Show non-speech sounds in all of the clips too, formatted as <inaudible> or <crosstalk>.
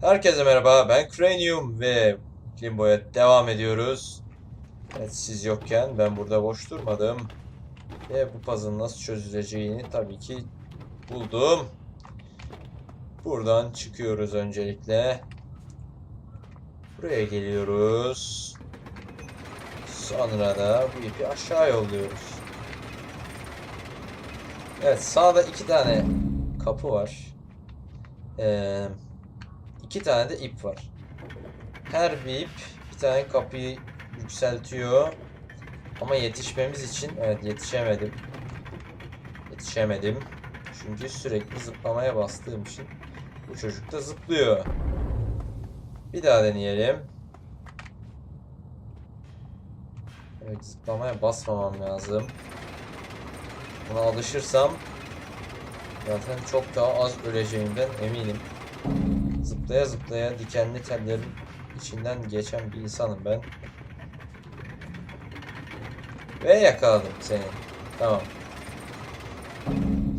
Herkese merhaba, ben Cranium ve Limbo'ya devam ediyoruz. Evet, siz yokken ben burada boş durmadım. Ve bu puzzle'ın nasıl çözüleceğini tabii ki buldum. Buradan çıkıyoruz öncelikle. Buraya geliyoruz. Sonra da bu ipi aşağı yolluyoruz. Evet, sağda iki tane kapı var. Eee... İki tane de ip var. Her bir ip bir tane kapıyı yükseltiyor. Ama yetişmemiz için evet yetişemedim. Yetişemedim. Çünkü sürekli zıplamaya bastığım için bu çocuk da zıplıyor. Bir daha deneyelim. Evet zıplamaya basmamam lazım. Buna alışırsam zaten çok daha az öleceğimden eminim. Zıplaya zıplaya dikenli tellerin içinden geçen bir insanım ben. Ve yakaladım seni. Tamam.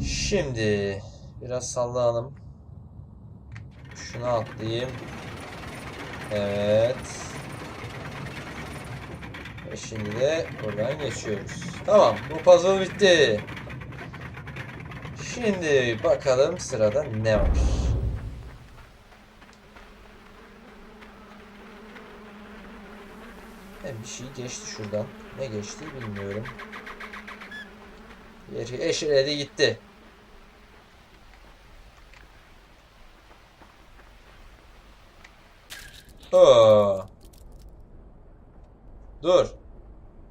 Şimdi biraz sallanalım. Şunu atlayayım. Evet. Ve şimdi de buradan geçiyoruz. Tamam, bu puzzle bitti. Şimdi bakalım sırada ne var. Şey geçti şuradan. Ne geçti bilmiyorum. Eşeledi gitti. Oo. Dur.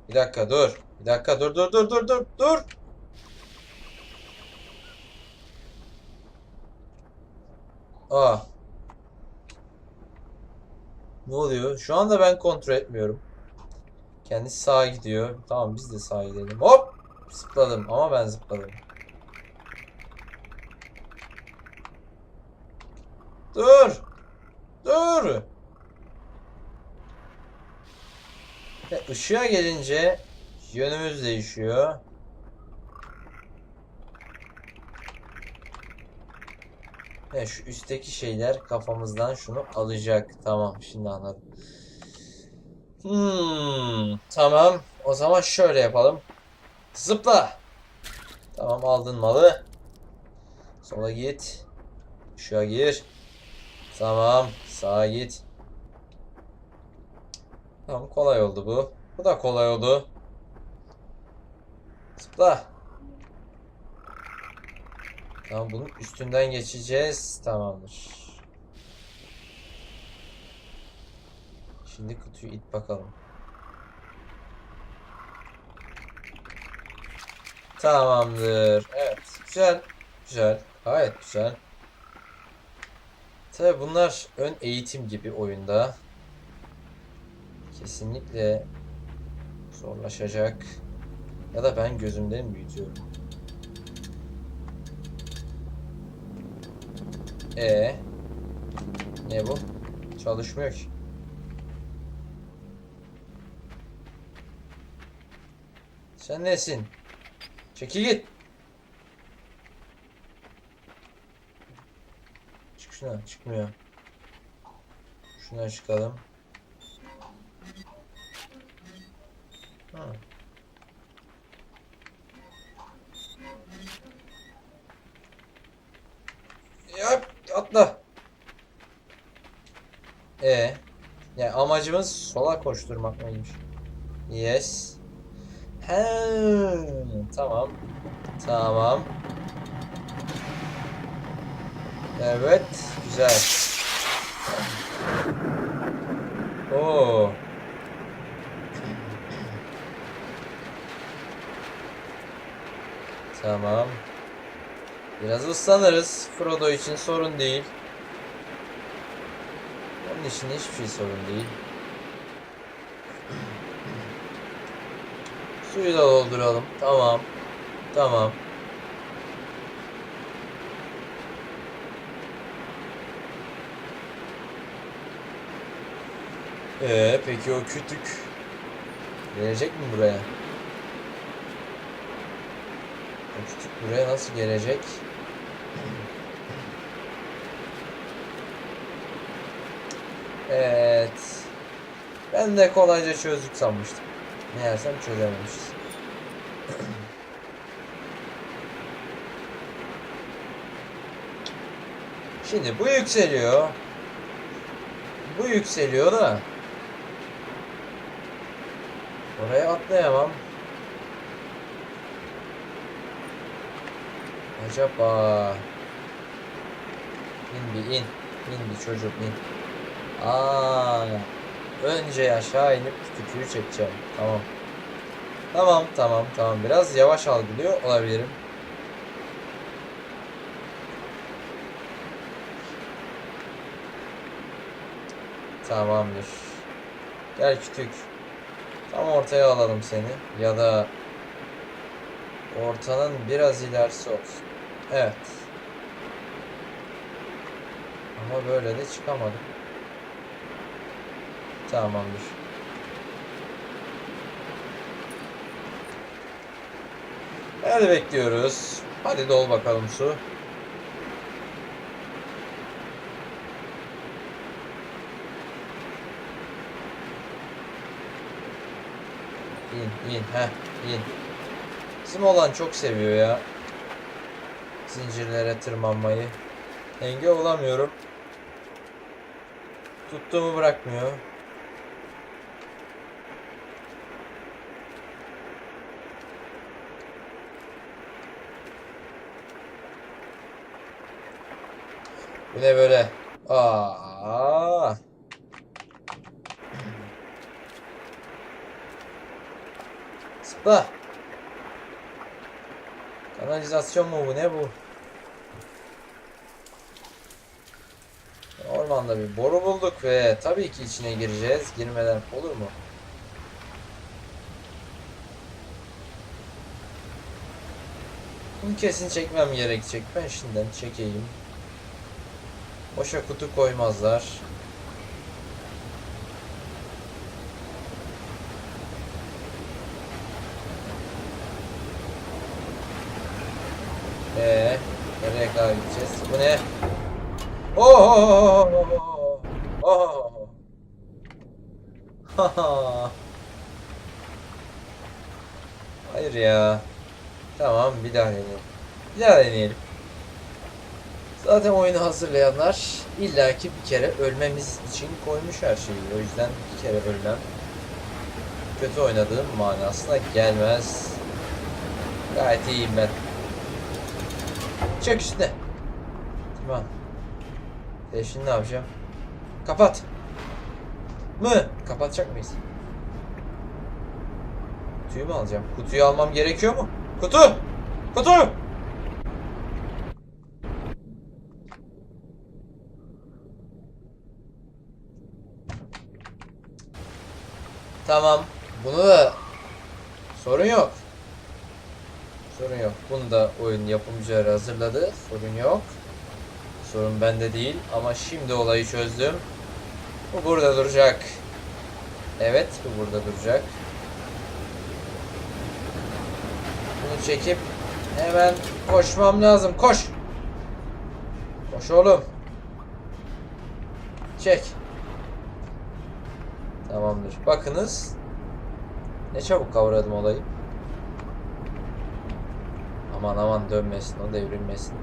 Bir dakika dur. Bir dakika dur dur dur dur dur dur. Aa. Ne oluyor? Şu anda ben kontrol etmiyorum. Kendisi sağa gidiyor. Tamam biz de sağa gidelim. Hop! Zıpladım ama ben zıpladım. Dur! Dur! Ve ışığa gelince yönümüz değişiyor. Ve şu üstteki şeyler kafamızdan şunu alacak. Tamam şimdi anladım. Hmm, tamam. O zaman şöyle yapalım. Zıpla. Tamam aldın malı. Sola git. Işığa gir. Tamam. Sağa git. Tamam kolay oldu bu. Bu da kolay oldu. Zıpla. Tamam bunun üstünden geçeceğiz. Tamamdır. Şimdi kutuyu it bakalım. Tamamdır. Evet. Güzel. Güzel. Gayet güzel. Tabi bunlar ön eğitim gibi oyunda. Kesinlikle zorlaşacak. Ya da ben gözümden büyütüyorum? E ne bu? Çalışmıyor ki. Sen nesin? Çekil git. Çık şuna. Çıkmıyor. Şuna çıkalım. Ha. Yap, atla. E, yani amacımız sola koşturmak mıymış? Yes. He, tamam. Tamam. Evet, güzel. Oo. Tamam. Biraz ıslanırız. Frodo için sorun değil. Onun için hiçbir şey sorun değil. Suyu da dolduralım. Tamam. Tamam. Ee, peki o kütük gelecek mi buraya? O kütük buraya nasıl gelecek? Evet. Ben de kolayca çözdük sanmıştım. Meğersem çözememişiz. Şimdi bu yükseliyor. Bu yükseliyor da. Oraya atlayamam. Acaba İn bir in. İn bir çocuk in. Aa, önce aşağı inip kütüğü çekeceğim. Tamam. Tamam tamam tamam. Biraz yavaş algılıyor olabilirim. Tamamdır. Gel kütük. Tam ortaya alalım seni. Ya da ortanın biraz ilerisi olsun. Evet. Ama böyle de çıkamadım. Tamamdır. Hadi bekliyoruz. Hadi dol bakalım su. İn, in, heh, in. Bizim olan çok seviyor ya. Zincirlere tırmanmayı. Engel olamıyorum. Tuttuğumu bırakmıyor. Bu ne böyle? Aa. Zıpla. Kanalizasyon mu bu? Ne bu? Ormanda bir boru bulduk ve tabii ki içine gireceğiz. Girmeden olur mu? Bunu kesin çekmem gerekecek. Ben şimdiden çekeyim. Boşa kutu koymazlar. Ee, nereye kadar gideceğiz? Bu ne? Oh! Oh! Haha. Hayır ya. Tamam bir daha deneyelim. Bir daha deneyelim. Zaten oyunu hazırlayanlar illaki bir kere ölmemiz için koymuş her şeyi. O yüzden bir kere ölmem kötü oynadığım manasına gelmez. Gayet iyiyim ben. Çek üstüne. Tamam. E şimdi ne yapacağım? Kapat. Mı? Kapatacak mıyız? Kutuyu mu alacağım? Kutuyu almam gerekiyor mu? Kutu! Kutu! Tamam. Bunu da sorun yok. Sorun yok. Bunu da oyun yapımcıları hazırladı. Sorun yok. Sorun bende değil ama şimdi olayı çözdüm. Bu burada duracak. Evet, bu burada duracak. Bunu çekip hemen koşmam lazım. Koş. Koş oğlum. Çek. Tamamdır. Bakınız. Ne çabuk kavradım olayı. Aman aman dönmesin o devrilmesin.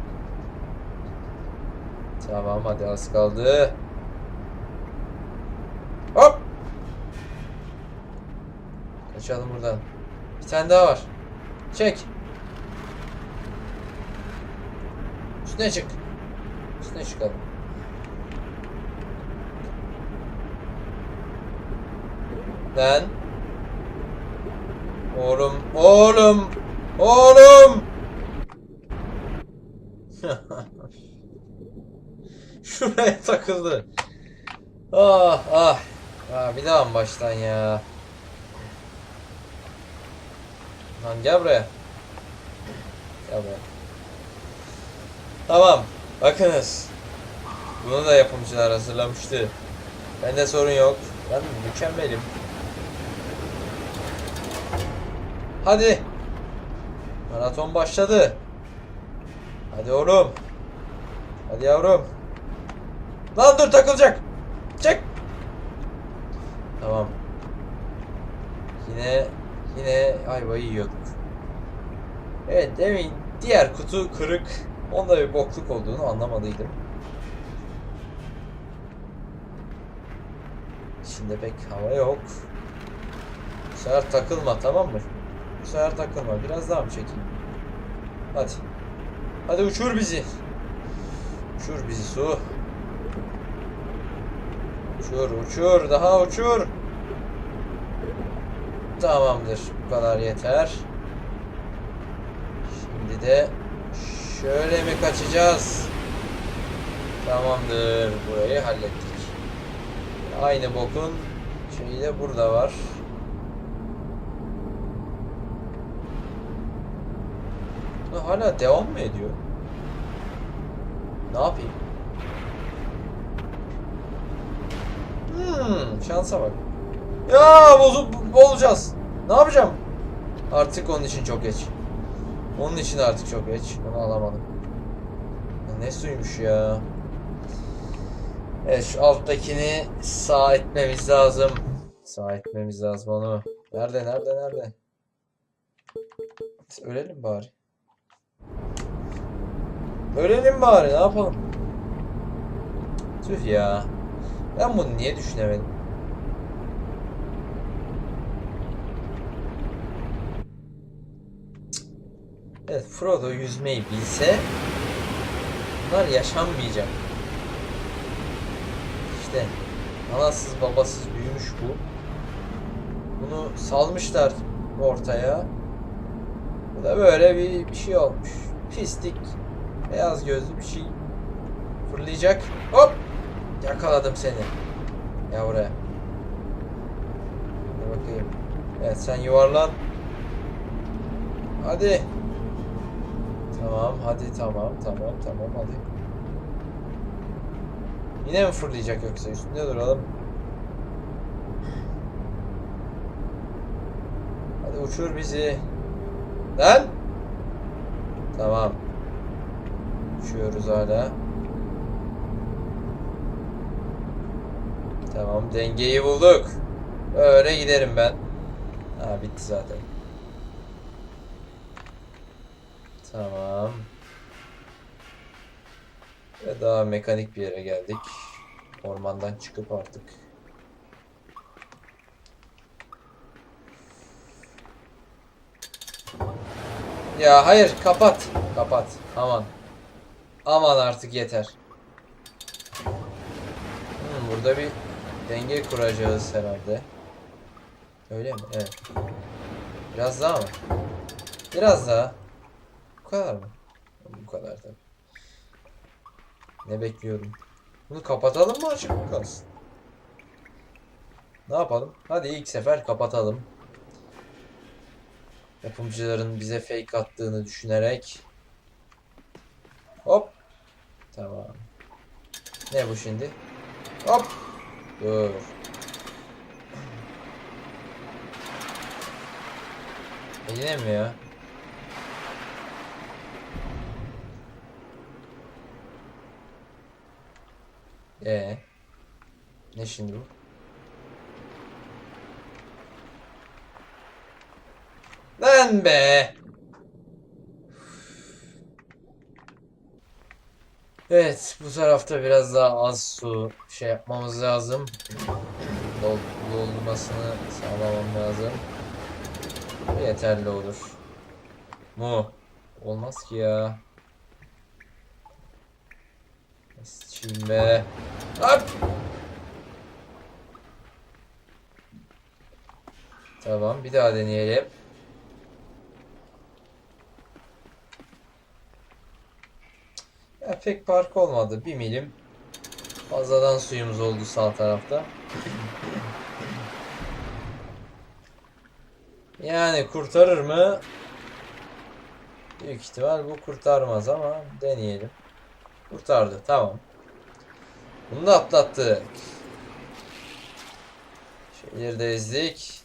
Tamam hadi az kaldı. Hop! Kaçalım buradan. Bir tane daha var. Çek. Üstüne çık. Üstüne çıkalım. Lan. Oğlum, oğlum, oğlum. <laughs> Şuraya takıldı. Ah ah. Ah bir daha mı baştan ya? Lan gel buraya. Gel buraya. Tamam. Bakınız. Bunu da yapımcılar hazırlamıştı. Bende sorun yok. Ben mükemmelim. Hadi. Maraton başladı. Hadi oğlum. Hadi yavrum. Lan dur takılacak. Çek. Tamam. Yine yine ayvayı yiyorduk. Evet demin diğer kutu kırık. Onda bir bokluk olduğunu anlamalıydım. İçinde pek hava yok. Sefer takılma tamam mı? Bu takılma. Biraz daha mı çekeyim? Hadi. Hadi uçur bizi. Uçur bizi su. Uçur uçur daha uçur. Tamamdır. Bu kadar yeter. Şimdi de şöyle mi kaçacağız? Tamamdır. Burayı hallettik. Aynı bokun şeyi de burada var. Bu hala devam mı ediyor? Ne yapayım? Hmm, şansa bak. Ya bozup boğulacağız. Ne yapacağım? Artık onun için çok geç. Onun için artık çok geç. Bunu alamadım. Ne suymuş ya? Evet şu alttakini sağ etmemiz lazım. Sağ etmemiz lazım onu. Nerede nerede nerede? Ölelim bari. Ölelim bari ne yapalım? Tüh ya. Ben bunu niye düşünemedim? Evet Frodo yüzmeyi bilse bunlar yaşanmayacak. İşte anasız babasız büyümüş bu. Bunu salmışlar ortaya. Bu da böyle bir, bir şey olmuş. Pislik. Beyaz gözlü bir şey. Fırlayacak. Hop! Yakaladım seni. Ya buraya. Dur bakayım. Evet sen yuvarlan. Hadi. Tamam hadi tamam tamam tamam hadi. Yine mi fırlayacak yoksa üstünde duralım. Hadi uçur bizi. Lan! Tamam. Uçuyoruz hala. Tamam dengeyi bulduk. Öyle giderim ben. Ha bitti zaten. Tamam. Ve daha mekanik bir yere geldik. Ormandan çıkıp artık. Ya hayır kapat. Kapat. Aman. Aman artık yeter. Hmm, burada bir denge kuracağız herhalde. Öyle mi? Evet. Biraz daha mı? Biraz daha. Bu kadar mı? Bu kadar tabii. Ne bekliyordum? Bunu kapatalım mı açık mı kalsın? Ne yapalım? Hadi ilk sefer kapatalım. Yapımcıların bize fake attığını düşünerek. Hop. Tamam. Ne bu şimdi? Hop. Dur. E yine mi ya? Ee, ne şimdi bu? Lan be! Evet, bu tarafta biraz daha az su şey yapmamız lazım. Dol doldurmasını sağlamam lazım. Yeterli olur. Mu? Olmaz ki ya. Sıçayım be. Hop! Tamam, bir daha deneyelim. Ya pek fark olmadı. Bir milim fazladan suyumuz oldu sağ tarafta. Yani kurtarır mı? Büyük ihtimal bu kurtarmaz ama deneyelim. Kurtardı. Tamam. Bunu da atlattık. Şeyleri de ezdik.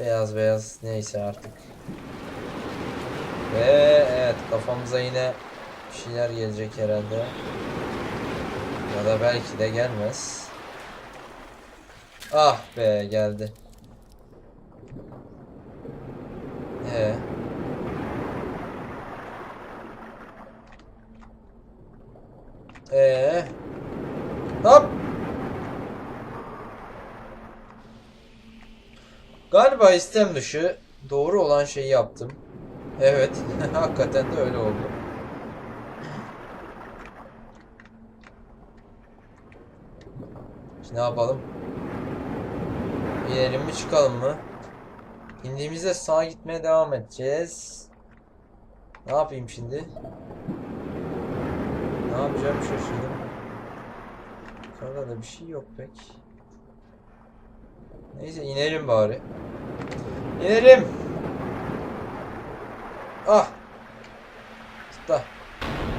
Beyaz beyaz neyse artık. Ve evet kafamıza yine bir şeyler gelecek herhalde. Ya da belki de gelmez. Ah be geldi. Ee. Ee. Hop. Galiba istem dışı doğru olan şeyi yaptım. Evet, <laughs> hakikaten de öyle oldu. Ne yapalım? İnelim mi çıkalım mı? İndiğimizde sağa gitmeye devam edeceğiz. Ne yapayım şimdi? Ne yapacağım şaşırdım. Yukarıda da bir şey yok pek. Neyse inelim bari. İnelim. Ah. Zıpla.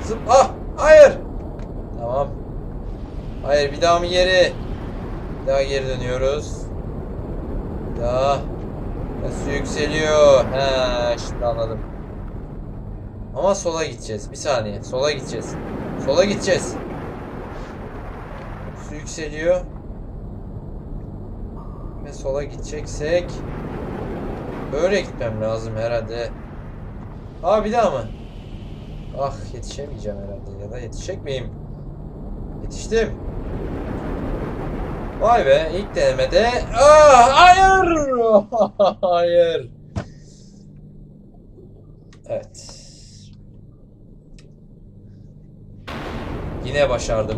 Zıp. Ah. Hayır. Tamam. Hayır bir daha mı geri? Daha geri dönüyoruz. Daha. Nasıl yükseliyor? He, şimdi anladım. Ama sola gideceğiz. Bir saniye. Sola gideceğiz. Sola gideceğiz. Su yükseliyor. Ve sola gideceksek böyle gitmem lazım herhalde. Aa bir daha mı? Ah yetişemeyeceğim herhalde ya da yetişecek miyim? Yetiştim. Vay be ilk denemede. Aa, hayır! <laughs> hayır. Evet. Yine başardım.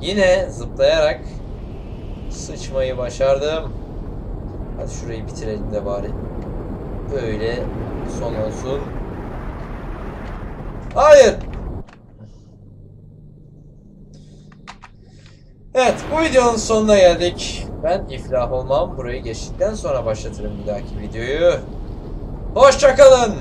Yine zıplayarak sıçmayı başardım. Hadi şurayı bitirelim de bari. Böyle son olsun. Hayır. Evet bu videonun sonuna geldik. Ben iflah olmam. Burayı geçtikten sonra başlatırım bir dahaki videoyu. Hoşçakalın.